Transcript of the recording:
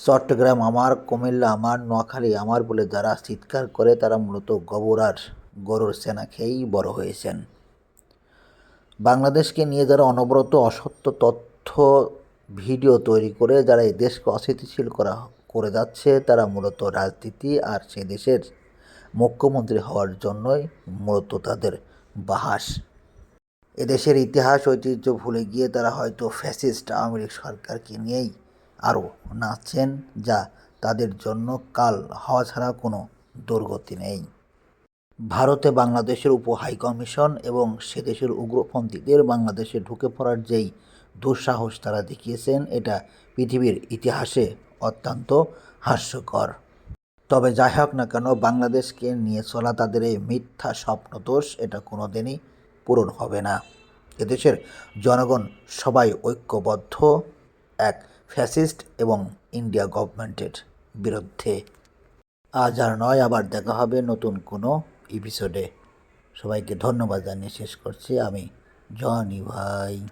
চট্টগ্রাম, আমার কুমিল্লা, আমার নোয়াখালী, আমার বলে যারা চিৎকার করে তারা মূলত গোবর আর গরুর সেনা খেয়েই বড় হয়েছেন। বাংলাদেশকে নিয়ে যারা অনবরত অসত্য তথ্য ভিডিও তৈরি করে যারা এই দেশকে অস্থিতিশীল করা, করে যাচ্ছে, তারা মূলত রাজনীতি আর সে দেশের মুখ্যমন্ত্রী হওয়ার জন্যই মূলত তাদের বাহাস। এদেশের ইতিহাস, ঐতিহ্য ভুলে গিয়ে তারা হয়তো ফ্যাসিস্ট আওয়ামী লীগ সরকারকে নিয়েই আরও নাচছেন যা তাদের জন্য কাল হওয়া ছাড়া কোনো দুর্গতি নেই। ভারতে বাংলাদেশের উপ হাইকমিশন এবং সে দেশের উগ্রপন্থীদের বাংলাদেশে ঢুকে পড়ার যেই দুঃসাহস তারা দেখিয়েছেন, এটা পৃথিবীর ইতিহাসে অত্যন্ত হাস্যকর। তবে যাই হোক না কেন, বাংলাদেশকে নিয়ে চলা তাদের এই মিথ্যা স্বপ্নদোষ এটা কোনো দিনই পূরণ হবে না। এদেশের জনগণ সবাই ঐক্যবদ্ধ, এক ফ্যাসিস্ট এবং ইন্ডিয়া গভর্নমেন্টের বিরুদ্ধে। আজ আর নয়, আবার দেখা হবে নতুন কোনো এপিসোডে সবাইকে ধন্যবাদ জানিয়ে শেষ করছি। আমি জনি ভাই।